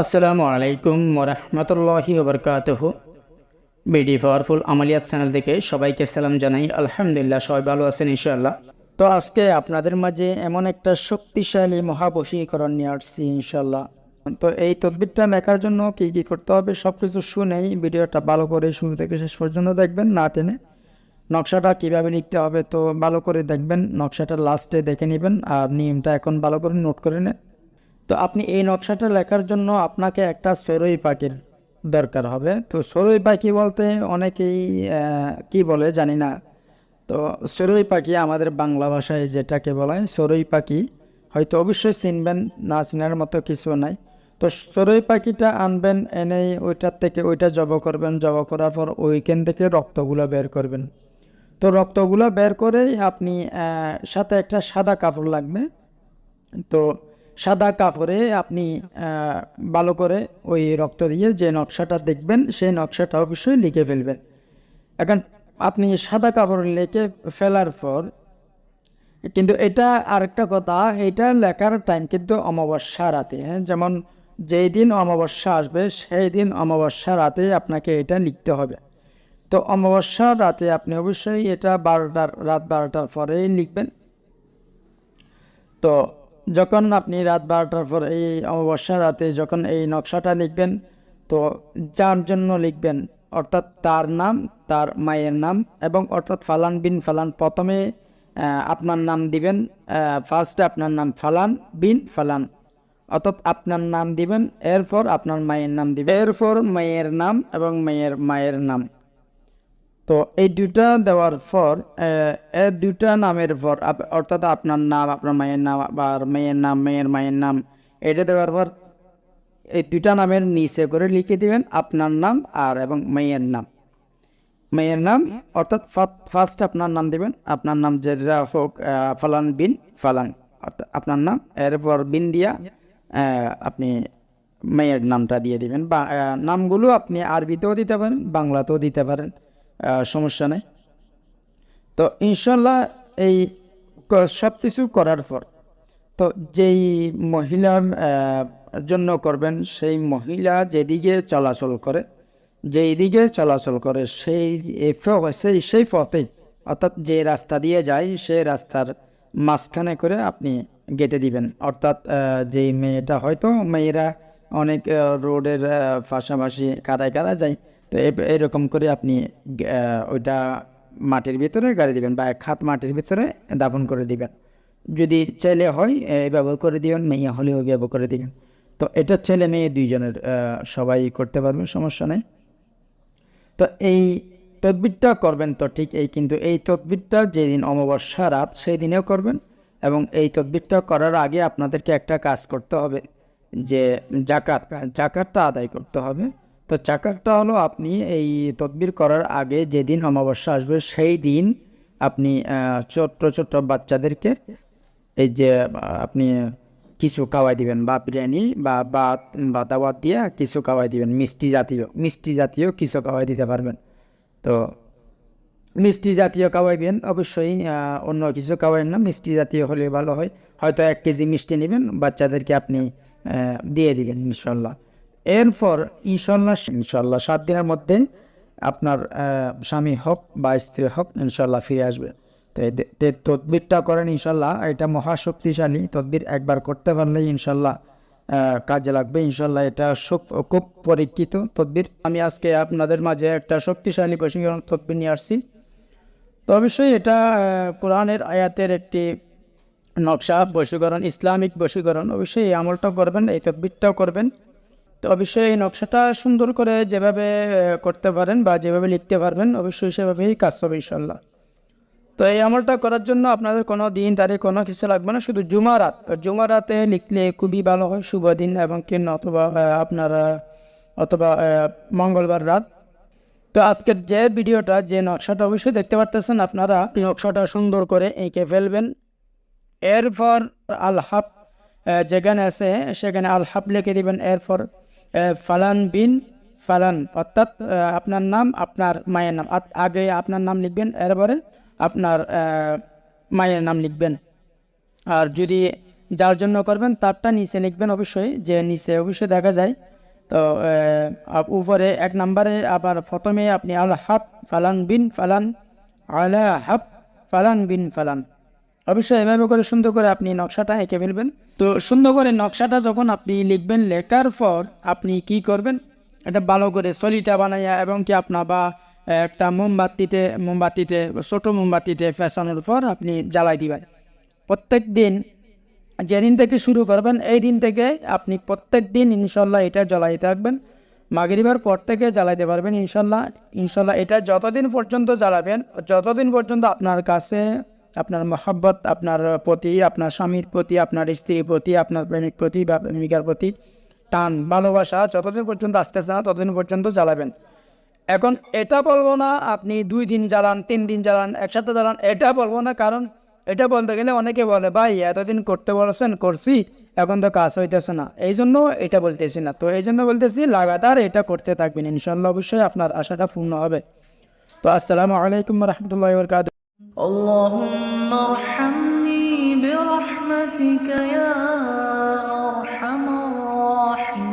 আসসালামু আলাইকুম ওরহমতুল্লাহি ওবরকাতহ। বিডি পাওয়ারফুল আমালিয়াত চ্যানেল থেকে সবাইকে সালাম জানাই। আলহামদুলিল্লাহ, সবাই ভালো আছেন ইনশাআল্লাহ। তো আজকে আপনাদের মাঝে এমন একটা শক্তিশালী মহাবশীকরণ নিয়ে আসছি ইনশাল্লাহ তো এই তদবিরটা মেকার জন্য কী কী করতে হবে সব কিছু শুনেই ভিডিওটা ভালো করে শুরু থেকে শেষ পর্যন্ত দেখবেন, না টেনে নকশাটা কীভাবে লিখতে হবে তো ভালো করে দেখবেন নকশাটা লাস্টে দেখে নেবেন আর নিয়মটা এখন ভালো করে নোট করে নেন। তো আপনি এই নকশাটা লেখার জন্য আপনাকে একটা সরই পাখির দরকার হবে। তো সরই পাখি বলতে অনেকেই কি বলে জানি না। তো সরই পাখি আমাদের বাংলা ভাষায় যেটাকে বলা সরই পাখি, হয়তো অবশ্যই চিনবেন, না চিনার মতো কিছু নাই। তো সরই পাখিটা আনবেন, এনে ওইটার থেকে ওইটা জব করবেন, জব করার পর ওইখান থেকে রক্তগুলো বের করবেন। তো রক্তগুলো বের করেই আপনি সাথে একটা সাদা কাপড় লাগবে। তো সাদা কাপড়ে আপনি ভালো করে ওই রক্ত দিয়ে যে নকশাটা দেখবেন, সেই নকশাটা অবশ্যই লিখে ফেলবেন। এখন আপনি সাদা কাপড় লিখে ফেলার পর, কিন্তু এটা আরেকটা কথা, এটা লেখার টাইম কিন্তু অমাবস্যা রাতে হ্যাঁ? যেমন যেই দিন অমাবস্যা আসবে, সেই দিন অমাবস্যা রাতে আপনাকে এটা লিখতে হবে। তো অমাবস্যা রাতে আপনি অবশ্যই এটা বারোটার, রাত বারোটার পরেই লিখবেন। তো যখন আপনি রাত বারোটার পর এই অমাবস্যা রাতে যখন এই নকশাটা লিখবেন, তো যার জন্য লিখবেন, অর্থাৎ তার নাম, তার মায়ের নাম এবং অর্থাৎ ফালান বিন ফালান প্রথমে আপনার নাম দিবেন ফার্স্টে আপনার নাম ফালান বিন ফালান, অর্থাৎ আপনার নাম দিবেন, এরপর আপনার মায়ের নাম দিবেন, এরপর মায়ের নাম এবং মেয়ের মায়ের নাম। তো এই দুটা দেওয়ার পর এর দুটা নামের পর অর্থাৎ আপনার নাম, আপনার মায়ের নাম আবার মেয়ের নাম, মেয়ের মায়ের নাম, এটা দেওয়ার পর এই দুটা নামের নিচে করে লিখে দিবেন আপনার নাম আর এবং মেয়ের নাম। মেয়ের নাম, অর্থাৎ ফার্স্ট আপনার নাম দেবেন, আপনার নাম যেটা হোক ফালান বিন ফালান, অর্থাৎ আপনার নাম, এরপর বিন দিয়া আপনি মেয়ের নামটা দিয়ে দিবেন, বা নামগুলো আপনি আরবিতেও দিতে পারেন, বাংলাতেও দিতে পারেন। সমস্যা নেই। তো ইনশাল্লাহ এই সব কিছু করার পর, তো যেই মহিলার জন্য করবেন, সেই মহিলা যেদিকে চলাচল করে যেই দিকে চলাচল করে, সেই সেই সেই পথে, অর্থাৎ যে রাস্তা দিয়ে যায়, সেই রাস্তার মাঝখানে করে আপনি গেঁথে দিবেন। অর্থাৎ যেই মেয়েটা হয়তো, মেয়েরা অনেক রোডের পাশাপাশি কারায় কারা যায় তো এরকম করে আপনি ওইটা মাটির ভিতরে গাড়ি দিবেন বা এক হাত মাটির ভিতরে দাফন করে দিবেন। যদি ছেলে হয় এইভাবে করে দিবেন, মেয়ে হলে ওইভাবে করে দিবেন। তো এটা ছেলে মেয়ে দুইজনের সবাই করতে পারবে, সমস্যা নেই। তো এই তদবিরটা করবেন তো ঠিক এই, কিন্তু এই তদবিরটা যেদিন অমাবস্যা রাত সেই দিনেও করবেন এবং এই তদবিরটা করার আগে আপনাদেরকে একটা কাজ করতে হবে, যে জাকাত, জাকাতটা আদায় করতে হবে। তো জাকাতটা হলো আপনি এই তদবির করার আগে যেদিন অমাবস্যা আসবে সেই দিন আপনি ছোট্ট ছোট্ট বাচ্চাদেরকে এই যে আপনি কিছু খাওয়াই দিবেন, বা বিরিয়ানি, বা ভাত, বা দাওয়াত দিয়ে কিছু খাওয়াই দিবেন, মিষ্টি জাতীয় মিষ্টি জাতীয় কিছু খাওয়াই দিতে পারবেন। তো মিষ্টি জাতীয় খাওয়াইবেন অবশ্যই অন্য কিছু খাওয়াইন না, মিষ্টি জাতীয় হলে ভালো হয়। হয়তো এক কেজি মিষ্টি নেবেন, বাচ্চাদেরকে আপনি দিয়ে দিবেন ইনশাল্লাহ এরপর ইনশাল্লাহ ইনশাল্লাহ সাত দিনের মধ্যে আপনার স্বামী হোক বা স্ত্রী হোক ইনশাল্লাহ ফিরে আসবে। তো এই তদবিরটা করেন ইনশাল্লাহ, এটা মহাশক্তিশালী তদবির একবার করতে পারলে ইনশাল্লাহ কাজে লাগবে। ইনশাল্লাহ এটা খুব পরীক্ষিত তদবির। আমি আজকে আপনাদের মাঝে একটা শক্তিশালী প্রশিক্ষণ তদবির নিয়ে আসছি। তো অবশ্যই এটা কোরআনের আয়াতের একটি নকশা, বশীকরণ, ইসলামিক বশীকরণ। অবশ্যই এই আমলটাও করবেন, এই তদবিরটাও করবেন। তো অবশ্যই এই নকশাটা সুন্দর করে যেভাবে করতে পারেন বা যেভাবে লিখতে পারবেন, অবশ্যই সেভাবেই কাজ হবে ইনশাল্লাহ তো এই আমলটা করার জন্য আপনাদের কোনো দিন তারিখ কোনো কিছু লাগবে না, শুধু জুমারাত জুমারাতে লিখলে খুবই ভালো হয়, শুভ দিন এবং কিন অথবা আপনারা অথবা মঙ্গলবার রাত। তো আজকের যে ভিডিওটা, যে নকশাটা অবশ্যই দেখতে পারতেছেন আপনারা নকশাটা সুন্দর করে এঁকে ফেলবেন। এরপর আলহাব যেখানে আছে সেখানে আলহাব লিখে দিবেন। এরপর ফালান বিন ফালান, অর্থাৎ আপনার নাম, আপনার মায়ের নাম। আগে আপনার নাম লিখবেন, এরপরে আপনার মায়ের নাম লিখবেন। আর যদি যার জন্য করবেন, তারটা নিচে লিখবেন অবশ্যই, যে নিচে অবশ্যই দেখা যায়। তো উপরে এক নম্বরে আবার প্রথমে আপনি আল হাব, ফালান বিন ফালান, আলা হাব, ফালান বিন ফালান। অবশ্যই এভাবে করে সুন্দর করে আপনি নকশাটা এঁকে ফেলবেন। তো সুন্দর করে নকশাটা যখন আপনি লিখবেন লেখার পর আপনি কি করবেন? এটা ভালো করে সলিটা বানাইয়া এবং কি আপনার বা একটা মোমবাতিতে মোমবাতিতে, ছোটো মোমবাতিতে ফ্যাশনের পর আপনি জ্বালাই দিবেন। প্রত্যেক দিন যেদিন থেকে শুরু করবেন, এই দিন থেকে আপনি প্রত্যেক দিন ইনশাল্লাহ এটা জ্বালাই থাকবেন। মাগরিবার পর থেকে জ্বালাইতে পারবেন ইনশাল্লাহ। ইনশাল্লাহ এটা যতদিন পর্যন্ত জ্বালাবেন, যতদিন পর্যন্ত আপনার কাছে আপনার মহাব্বত, আপনার প্রতি, আপনার স্বামীর প্রতি, আপনার স্ত্রীর প্রতি, আপনার প্রেমিক প্রতি বা প্রেমিকার প্রতি টান, ভালোবাসা যতদিন পর্যন্ত আসতেছে না, ততদিন পর্যন্ত জ্বালাবেন। এখন এটা বলব না, আপনি দুই দিন জ্বালান, তিন দিন জ্বালান, একসাথে জ্বালান, এটা বলব না, কারণ এটা বলতে গেলে অনেকে বলে, ভাই, এতদিন করতে বলেছেন, করছি, এখন তো কাজ হইতেছে না। এই জন্য এটা বলতেছি না। তো এই জন্য বলতেছি, লাগাতার এটা করতে থাকবেন। ইনশাল্লাহ অবশ্যই আপনার আশাটা পূর্ণ হবে। তো আসসালামু আলাইকুম রহমতুল্লাহ اللهم ارحمني برحمتك يا أرحم الراحمين.